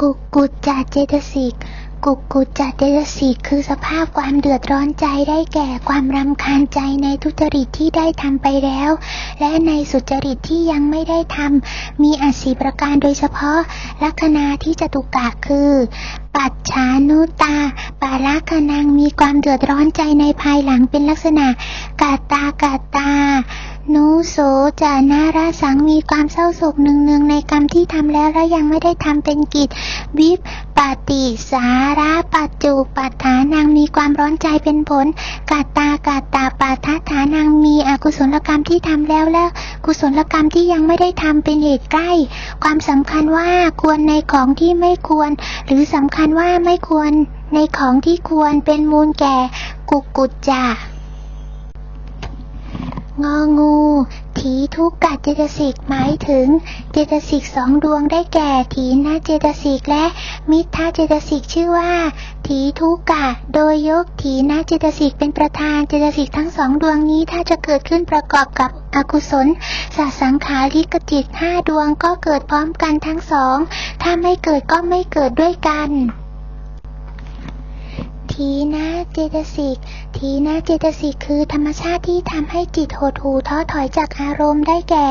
กุกุจจเจตสิก กุกุจจเจตสิกคือสภาพความเดือดร้อนใจได้แก่ความรำคาญใจในทุจริตที่ได้ทำไปแล้ว และในสุจริตที่ยังไม่ได้ทำมีอาสีประการโดยเฉพาะ ลัคนาที่จตุกะคือ ปัจฉานุตาปาลัคนังมีความเดือดร้อนใจในภายหลังเป็นลักษณะกาตากาตา นุโสจานาราสังมีความเศร้าโศกเนืองๆในกรรมที่ทำแล้วและยังไม่ได้ทำเป็นกิจ วิปปฏิสาระปัจจุปัฏฐานังมีความร้อนใจเป็นผลกาตากาตาปัฏฐานังมีอกุศลกรรมที่ทำแล้วและกุศลกรรมที่ยังไม่ได้ทำเป็นเหตุใกล้ ความสำคัญว่าควรในของที่ไม่ควร หรือสำคัญว่าไม่ควรในของที่ควรเป็นมูลแก่กุกุจจา งองู ถีทุกกะเจตสิกหมายถึง เจตสิกสองดวงได้แก่ ถีนาเจตสิกและมิทธาเจตสิกชื่อว่า ถีทุกกะ โดยยกถีนาเจตสิกเป็นประธานเจตสิกทั้งสองดวงนี้ถ้าจะเกิดขึ้นประกอบกับอกุศลสสังขาริกจิตห้าดวงก็เกิดพร้อมกันทั้งสอง ถ้าไม่เกิดก็ไม่เกิดด้วยกัน ทีนะเจตสิก ทีนะเจตสิกคือธรรมชาติที่ทำให้จิตหดหู่ท้อถอยจากอารมณ์ได้แก่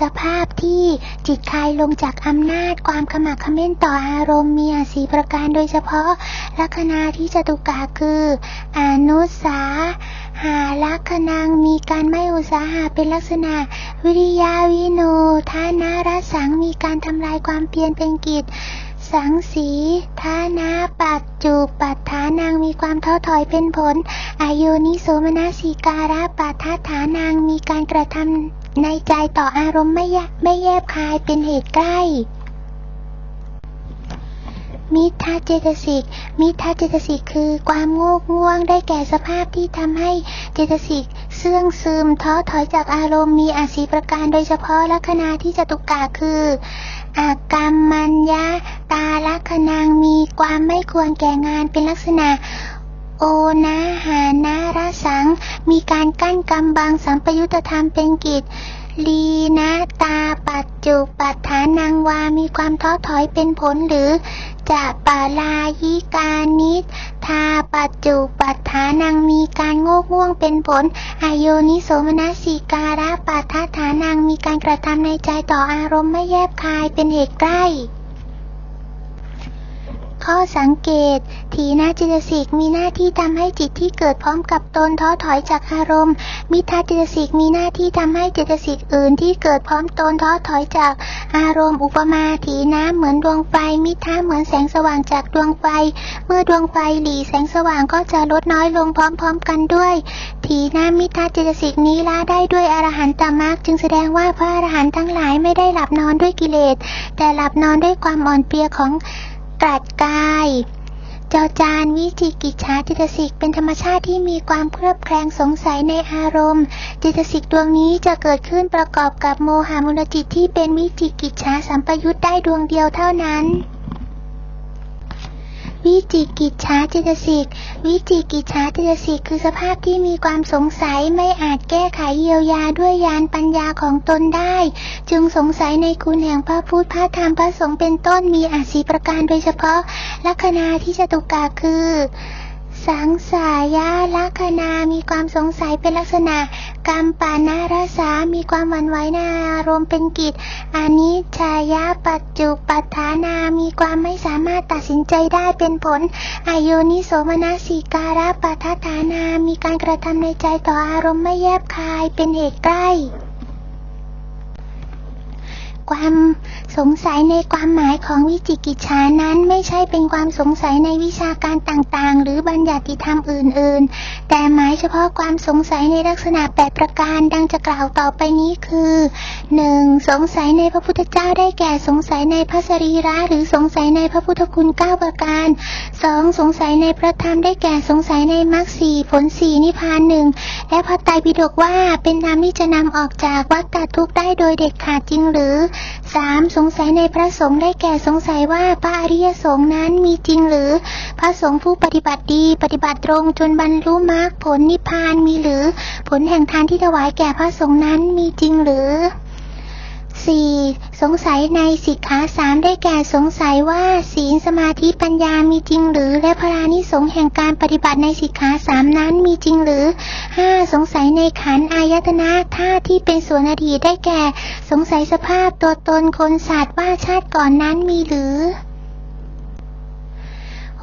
สภาพที่จิตคลายลงจากอำนาจ ความขมักเขม้นต่ออารมณ์มีอสีประการโดยเฉพาะ ลัคนาที่จตุกาคืออนุสาหาลัคนังมีการไม่อุตสาหะเป็นลักษณะ วิริยาวิโนทานารัสสังมีการทำลายความเพียรเป็นกิจ สังสีทานาปัจจุปัฏฐานังมีความท้อถอยเป็นผล อายุนิโสมนสิการะปัฏฐาฐานังมีการกระทำในใจต่ออารมณ์ไม่ยไม่แยบคายเป็นเหตุใกล้มิทาเจตสิก มิทาเจตสิกคือความโง่ง่วงได้แก่สภาพที่ทำให้เจตสิกเสื่องซึมท้อถอยจากอารมณ์มีอาศีประการโดยเฉพาะลัคนาที่จตุกาคือ อากรรมมัญญาตาลักนางมีความไม่ควรแก่งานเป็นลักษณะ โอนะหานารสัง มีการกั้นกำบังสัมปยุตธรรมเป็นกิจ ลีนะตาปัจจุปัฏฐานังวา มีความท้อถอยเป็นผลหรือ จะปาลายิกานิททาปัจจุปัฏฐานังมีการโงกง่วงเป็นผลอายโยนิโสมนสิการะปัฏฐานังมีการกระทำในใจต่ออารมณ์ไม่แยบคายเป็นเหตุใกล้ ข้อสังเกต ทีนาจิตสิกมีหน้าที่ทำให้จิตที่เกิดพร้อมกับตนท้อถอยจากอารมณ์ มิทาจิตสิกมีหน้าที่ทำให้เจตสิกอื่นที่เกิดพร้อมตนท้อถอยจากอารมณ์อุปมาถีน้ำเหมือนดวงไฟ มิทาเหมือนแสงสว่างจากดวงไฟ เมื่อดวงไฟหลีแสงสว่างก็จะลดน้อยลงพร้อม ๆ กันด้วยถีน้ำมิทาเจตสิกนี้ละได้ด้วยอรหันตมรรคจึงแสดงว่าพระอรหันต์ทั้งหลายไม่ได้หลับนอนด้วยกิเลสแต่หลับนอนด้วยความอ่อนเพลียของ กรัดกาย เจ้าจานวิจิกิจฉาจิตสิกเป็นธรรมชาติที่มีความเคลือบแคลงสงสัยในอารมณ์ จิตสิกดวงนี้จะเกิดขึ้นประกอบกับโมหามุลจิตที่เป็นวิจิกิจฉาสัมปยุตได้ดวงเดียวเท่านั้น วิจิกิจฉาจิตสิก วิจิกิจฉาจิตสิกคือสภาพที่มีความสงสัยไม่อาจแก้ไขเยียวยาด้วยยานปัญญาของตนได้ จึงสงสัยในคุณแห่งพระพุทธพระธรรมพระสงฆ์เป็นต้นมีอาศีประการโดยเฉพาะลัคนาที่จตุกาคือ สังสายาลัคนามีความสงสัยเป็นลักษณะกรรมปานาราสามีความหวั่นไหวในอารมณ์เป็นกิจอานิจชายาปัจจุปัฏฐานามีความไม่สามารถตัดสินใจได้เป็นผลอายุนิโสมนสิการะปัฏฐานามีการกระทำในใจต่ออารมณ์ไม่แยบคายเป็นเหตุใกล้ ความสงสัยในความหมายของวิจิกิจฉานั้น ไม่ใช่เป็นความสงสัยในวิชาการต่างๆ หรือบัญญัติธรรมอื่นๆ แต่หมายเฉพาะความสงสัยในลักษณะแปดประการดังจะกล่าวต่อไปนี้คือ 1. สงสัยในพระพุทธเจ้าได้แก่สงสัยในพระสรีระหรือสงสัยในพระพุทธคุณเก้าประการ 2. สงสัยในพระธรรมได้แก่สงสัยในมรรคสี่ผลสี่นิพพานหนึ่ง และพระไตรปิฎกว่าเป็นธรรมที่จะนำออกจากวัฏฏทุกข์ได้โดยเด็ดขาดจริงหรือ 3. สงสัยในพระสงฆ์ได้แก่สงสัยว่าพระอริยสงฆ์นั้นมีจริงหรือ พระสงฆ์ผู้ปฏิบัติดี ปฏิบัติตรงจนบรรลุมรรคผลนิพพานมีหรือ ผลแห่งทานที่ถวายแก่พระสงฆ์นั้นมีจริงหรือ ในสิกขาสามได้แก่สงสัยว่าศีลสมาธิปัญญามีจริงหรือ และพรานิสงส์แห่งการปฏิบัติในสิกขาสามนั้นมีจริงหรือ 5. สงสัยในขันอายตนะธาตุที่เป็นส่วนอดีตได้แก่ สงสัยสภาพตัวตนคนสัตว์ว่าชาติก่อนนั้นมีหรือ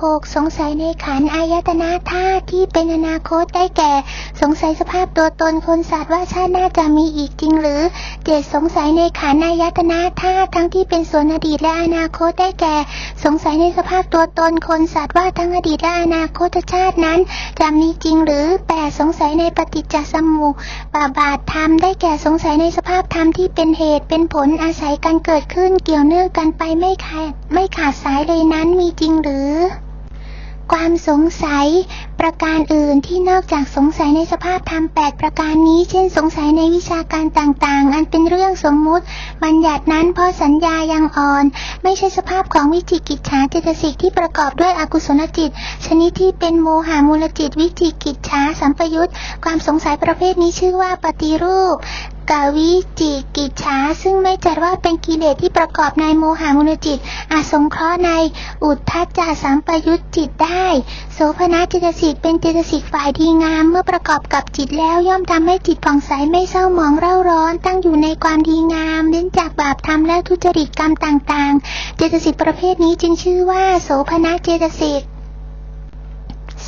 6. สงสัยในขันอายตนะธาตุที่เป็นอนาคตได้แก่ สงสัยสภาพตัวตนคนสัตว์ว่าชาติหน้าจะมีอีกจริงหรือ 7. สงสัยในขันอายตนะธาตุทั้งที่เป็นส่วนอดีตและอนาคตได้แก่ สงสัยในสภาพตัวตนคนสัตว์ว่าทั้งอดีตและอนาคตชาตินั้นจะมีจริงหรือ 8. สงสัยในปฏิจจสมุปบาทธรรมได้แก่สงสัยในสภาพธรรมที่เป็นเหตุเป็นผลอาศัยกันเกิดขึ้นเกี่ยวเนื่องกันไปไม่ขาดไม่ขาดสายเลยนั้นมีจริงหรือ ความสงสัย ประการอื่นที่นอกจากสงสัยในสภาพธรรมแปดประการนี้ เช่น สงสัยในวิชาการต่างๆ อันเป็นเรื่องสมมุติ บัญญัตินั้นเพราะสัญญายังอ่อน ไม่ใช่สภาพของวิจิกิจฉาเจตสิกที่ประกอบด้วยอกุศลจิต ชนิดที่เป็นโมหามูลจิต วิจิกิจฉาสัมปยุตความสงสัยประเภทนี้ชื่อว่าปฏิรูปกาวิจิกิจฉาซึ่งไม่จัดว่าเป็นกิเลสที่ประกอบในโมหามุลจิตอาจสงเคราะห์ในอุทธัจจาสัมปยุตจิตได้ โสภณเจตสิิตเป็นเจตสิกฝ่ายดีงามเมื่อประกอบกับจิตแล้วย่อมทำให้จิตผ่องใสไม่เศร้าหมองเร่าร้อน ตั้งอยู่ในความดีงามเว้นจากบาปธรรมและทุจริตกรรมต่าง ๆ เจตสิกประเภทนี้จึงชื่อว่า โสภณเจตสิก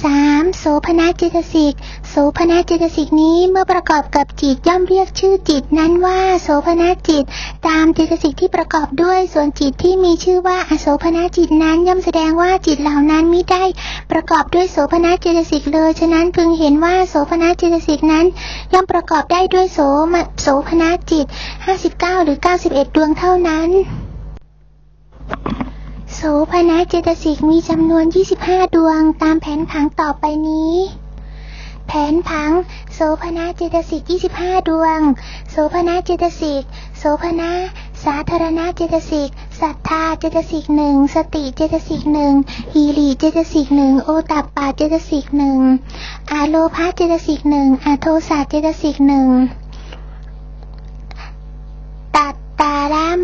3. โสภณเจตสิก โสภณเจตสิกนี้เมื่อประกอบกับจิตย่อมเรียกชื่อจิตนั้นว่าโสภณจิต ตามเจตสิกที่ประกอบด้วยส่วนจิตที่มีชื่อว่าอโสภณจิตนั้นย่อมแสดงว่าจิตเหล่านั้นมิได้ ประกอบด้วยโสภณเจตสิกเลย ฉะนั้นพึงเห็นว่าโสภณเจตสิกนั้น ย่อมประกอบได้ด้วยโสโสภณจิต 59 หรือ 91 ดวงเท่านั้น โสภณเจตสิกมีจำนวน 25 ดวงตามแผนผังต่อไปนี้ แผนผัง โสภณเจตสิก25 ดวง โสภณเจตสิก โสภณสาธารณเจตสิกศรัทธาเจตสิกหนึ่งสติเจตสิกหนึ่งฮีรีเจตสิกหนึ่งโอตัปปาเจตสิกหนึ่งอาโลภาเจตสิกหนึ่งอาโทสาเจตสิกหนึ่ง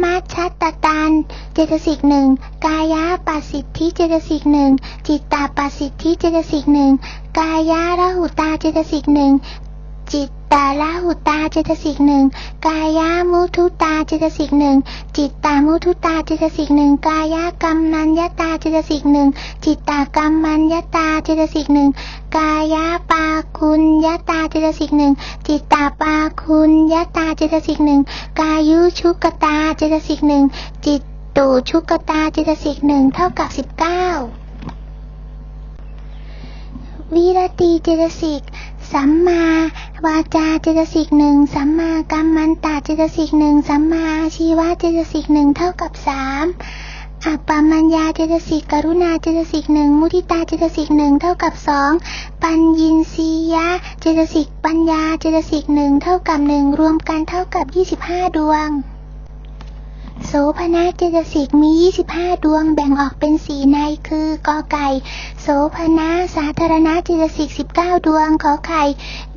มัชชัตตตัน เจตสิกหนึ่งกายาปัสสิทธิเจตสิกหนึ่งจิตตาปัสสิทธิเจตสิกหนึ่งกายาระหุตาเจตสิกหนึ่ง จิตตาละหุตาเจตสิกหนึ่งกายามุทุตาเจตสิกหนึ่งจิตตามุทุตาเจตสิกหนึ่งกายากรรมัญญตาเจตสิกหนึ่งจิตตากรรมัญญตาเจตสิกหนึ่งกายาปาคุณยตาเจตสิกหนึ่งจิตตาปาคุณยตาเจตสิกหนึ่งกายุชุกตาเจตสิกหนึ่งจิตตูชุกตาเจตสิกหนึ่งเท่ากับสิบเก้าวิรติเจตสิก สัมมาวาจาเจตสิกหนึ่งสัมมากัมมันตาเจตสิกหนึ่งสัมมาชีวะเจตสิกหนึ่งเท่ากับสามอัปปมัญญาเจตสิกกรุณาเจตสิกหนึ่งมุทิตาเจตสิกหนึ่งเท่ากับสองปัญญินรียะเจตสิกปัญญาเจตสิกหนึ่งเท่ากับหนึ่งรวมกันเท่ากับยี่สิบห้าดวง โสภณเจตสิกมี 25 ดวงแบ่งออกเป็นสีในคือกอไก่ โสภณสาธารณเจตสิก 19 ดวงขอไข่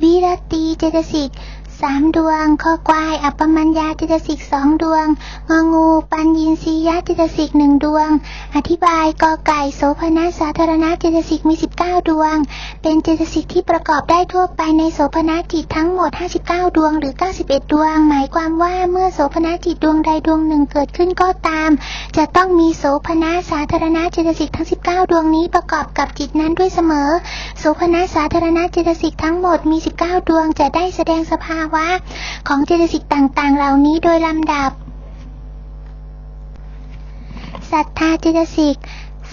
วิรติเจตสิกสามดวงคอควาย อัปปมัญญาเจตสิกสองดวง งองู ปัญญินรียะเจตสิกหนึ่งดวง อธิบายกอไก่โสภณสาธารณเจตสิกมี 19ดวง เป็นเจตสิกที่ประกอบได้ทั่วไปในโสภณจิตทั้งหมด 59 ดวงหรือ 91 ดวง หมายความว่าเมื่อโสภณจิตดวงใดดวงหนึ่งเกิดขึ้นก็ตาม จะต้องมีโสภณสาธารณเจตสิกทั้ง 19 ดวงนี้ประกอบกับจิตนั้นด้วยเสมอ โสภณสาธารณเจตสิกทั้งหมดมี 19 ดวงจะได้แสดงสภาวะ ของเจตสิกต่างๆ เหล่านี้โดยลำดับศรัทธาเจตสิก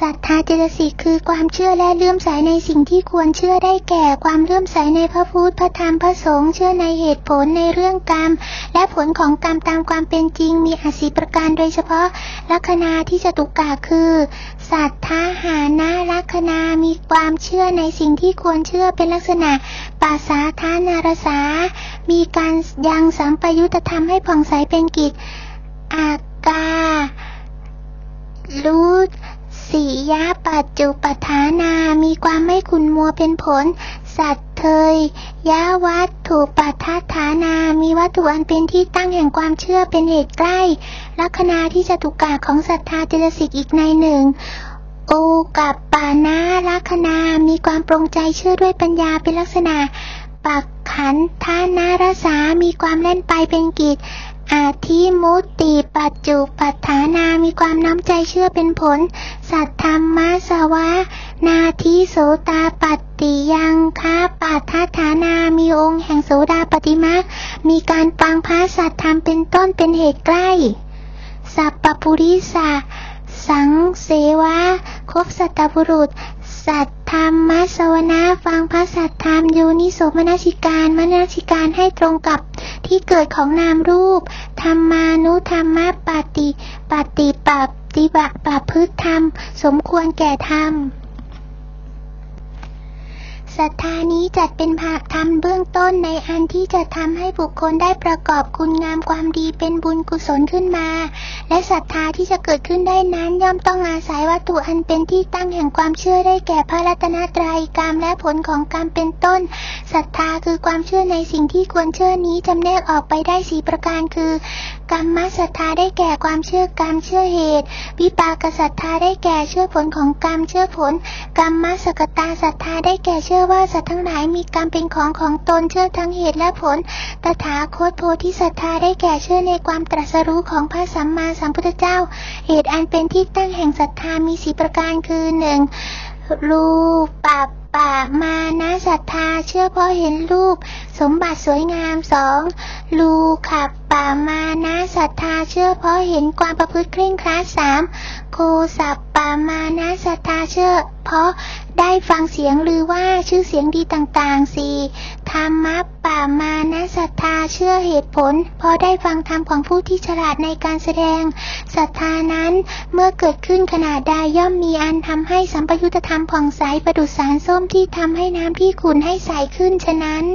ศรัทธาเจตสิกคือความเชื่อและเลื่อมใสในสิ่งที่ควรเชื่อได้แก่ ความเลื่อมใสในพระพุทธพระธรรมพระสงฆ์เชื่อในเหตุผลในเรื่องกรรม และผลของกรรมตามความเป็นจริง มีอาศีประการโดยเฉพาะลัคนาที่จตุกะคือศรัทธาหานะลัคนามีความเชื่อในสิ่งที่ควรเชื่อเป็นลักษณะปัสสาทานารสา มีการยังสัมปยุตธรรมให้ผ่องใสเป็นกิจอาการู้ สียะปัจจุปทานา มีความไม่ขุนมัวเป็นผล สัตเทยยะวัตถุปัฏฐานา มีวัตถุอันเป็นที่ตั้งแห่งความเชื่อเป็นเหตุใกล้ ลัคนาที่จตุกะของศรัทธาเจตสิกอีกในหนึ่งโอกับปานาลัคนา มีความปรงใจเชื่อด้วยปัญญาเป็นลักษณะ ปักขันธานารสา มีความเล่นไปเป็นกิจอาทิมุติปัจจุปัฏฐานา มีความน้อมใจเชื่อเป็นผล สัทธรรมสวะ นาทิโสตาปัตติยังคะปัฏฐาฐานามีองค์แห่งโสดาปฏิมามีการฟังพระสัทธรรมเป็นต้นเป็นเหตุใกล้ สัพปปุริสาสังเสวะครบสัตตบุรุษ สัตธรรมสวนาฟังพระสัตธรรมโยนิโสมนสิการมนสิการให้ตรงกับที่เกิดของนามรูป รรมานุธรรมปฏิ ปฏิปัปฏิบัติประพฤติธรรม สมควรแก่ธรรม ศรัทธานี้จัดเป็นภาคธรรมเบื้องต้นในอันที่จะทำให้บุคคลได้ประกอบคุณงามความดีเป็นบุญกุศลขึ้นมา และศรัทธาที่จะเกิดขึ้นได้นั้นย่อมต้องอาศัยวัตถุอันเป็นที่ตั้งแห่งความเชื่อได้แก่พระรัตนตรัยกรรมและผลของกรรมเป็นต้นศรัทธาคือความเชื่อในสิ่งที่ควรเชื่อนี้จำแนกออกไปได้สีประการคือกรรมศรัทธาได้แก่ความเชื่อกรรมเชื่อเหตุวิปากศรัทธาได้แก่เชื่อผลของกรรมเชื่อผลกรรมสกตาศรัทธาได้แก่เชื่อว่าสัตว์ทั้งหลายมีกรรมเป็นของของตนเชื่อทั้งเหตุและผล ตถาคตโพธิศรัทธาได้แก่เชื่อในความตรัสรู้ของพระสัมมาสัมพุทธเจ้า เหตุอันเป็นที่ตั้งแห่งศรัทธามีสีประการคือหนึ่งรูปปับปะมานะศรัทธาเชื่อเพราะเห็นรูป สมบัติสวยงามสองลูขับป่ามานะศรัทธาเชื่อเพราะเห็นความประพฤติเคร่งครัดสามโคสับปามานะศรัทธาเชื่อเพราะ ได้ฟังเสียงหรือว่าชื่อเสียงดีต่างๆสี่ธรรมะป่ามานะศรัทธาเชื่อเหตุผล พอได้ฟังธรรมของผู้ที่ฉลาดในการแสดงศรัทธานั้นเมื่อเกิดขึ้นขนาดใดย่อมมีอันทำให้สัมปยุตธรรมผ่องใสประดุษสารส้มที่ทำให้น้ำที่ขุ่นให้ใสขึ้นฉะนั้น